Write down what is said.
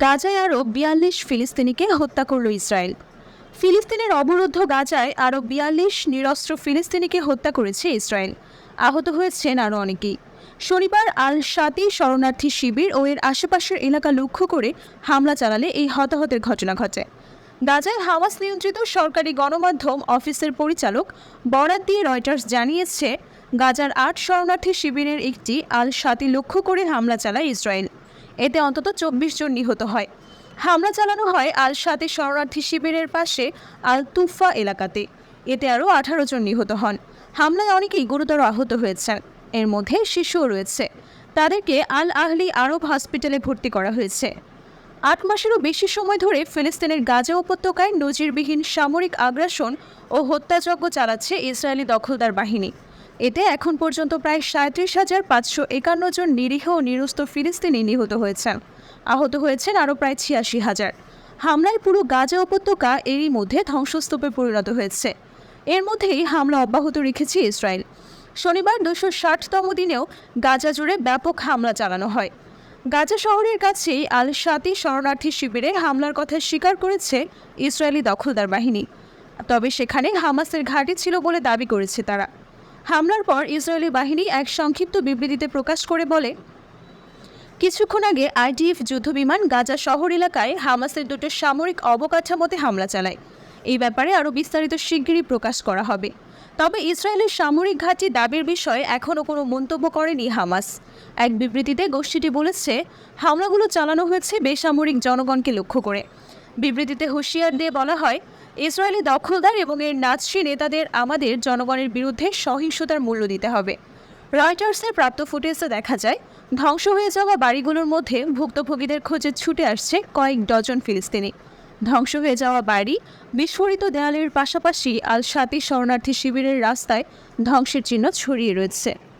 গাজায় আরও বিয়াল্লিশ ফিলিস্তিনিকে হত্যা করল ইসরায়েল। ফিলিস্তিনের অবরুদ্ধ গাজায় আরও বিয়াল্লিশ নিরস্ত্র ফিলিস্তিনিকে হত্যা করেছে ইসরায়েল। আহত হয়েছেন আরও অনেকেই। শনিবার আল শাতি শরণার্থী শিবির ও এর আশেপাশের এলাকা লক্ষ্য করে হামলা চালালে এই হতাহতের ঘটনা ঘটে। গাজায় হামাস নিয়ন্ত্রিত সরকারি গণমাধ্যম অফিসের পরিচালক বরাত দিয়ে রয়টার্স জানিয়েছে, গাজার আট শরণার্থী শিবিরের একটি আল শাতি লক্ষ্য করে হামলা চালায় ইসরায়েল। এতে অন্তত চব্বিশ জন নিহত হয়। হামলা চালানো হয় আল শাতি শরণার্থী শিবিরের পাশে আল তুফা এলাকাতে। এতে আরও আঠারো জন নিহত হন। হামলায় অনেকেই গুরুতর আহত হয়েছেন। এর মধ্যে শিশুও রয়েছে। তাদেরকে আল আহলি আরব হসপিটালে ভর্তি করা হয়েছে। আট মাসেরও বেশি সময় ধরে ফিলিস্তিনের গাজা উপত্যকায় নজিরবিহীন সামরিক আগ্রাসন ও হত্যাযজ্ঞ চালাচ্ছে ইসরায়েলি দখলদার বাহিনী। এতে এখন পর্যন্ত প্রায় সাঁত্রিশ হাজার পাঁচশো একান্ন জন নিরীহ ও নিরস্ত ফিলিস্তিনি নিহত হয়েছেন। আহত হয়েছেন আরও প্রায় ছিয়াশি হাজার। হামলায় পুরো গাজা উপত্যকা এরই মধ্যে ধ্বংসস্তূপে পরিণত হয়েছে। এর মধ্যেই হামলা অব্যাহত রেখেছে ইসরায়েল। শনিবার দুশো ষাটতম দিনেও গাজা জুড়ে ব্যাপক হামলা চালানো হয়। গাজা শহরের কাছেই আল শাতি শরণার্থী শিবিরে হামলার কথা স্বীকার করেছে ইসরায়েলি দখলদার বাহিনী। তবে সেখানে হামাসের ঘাঁটি ছিল বলে দাবি করেছে তারা। হামলার পর ইসরায়েলি বাহিনী এক সংক্ষিপ্ত বিবৃতিতে প্রকাশ করে বলে, কিছুক্ষণ আগে আইডিএফ যুদ্ধবিমান গাজা শহর এলাকায় হামাসের দুটো সামরিক অবকাঠামোতে হামলা চালায়। এই ব্যাপারে আরও বিস্তারিত শিগগিরই প্রকাশ করা হবে। তবে ইসরায়েলের সামরিক ঘাঁটি দাবির বিষয়ে এখনও কোনো মন্তব্য করেনি হামাস। এক বিবৃতিতে গোষ্ঠীটি বলেছে, হামলাগুলো চালানো হয়েছে বেসামরিক জনগণকে লক্ষ্য করে। বিবৃতিতে হুঁশিয়ার দিয়ে বলা হয়, ইসরায়েলি দখলদার এবং এর নাৎসি নেতাদের আমাদের জনগণের বিরুদ্ধে সহিংসতার মূল্য দিতে হবে। রয়টার্সের প্রাপ্ত ফুটেজে দেখা যায়, ধ্বংস হয়ে যাওয়া বাড়িগুলোর মধ্যে ভুক্তভোগীদের খোঁজে ছুটে আসছে কয়েক ডজন ফিলিস্তিনি। ধ্বংস হয়ে যাওয়া বাড়ি, বিস্ফোরিত দেয়ালের পাশাপাশি আল সাতি শরণার্থী শিবিরের রাস্তায় ধ্বংসের চিহ্ন ছড়িয়ে রয়েছে।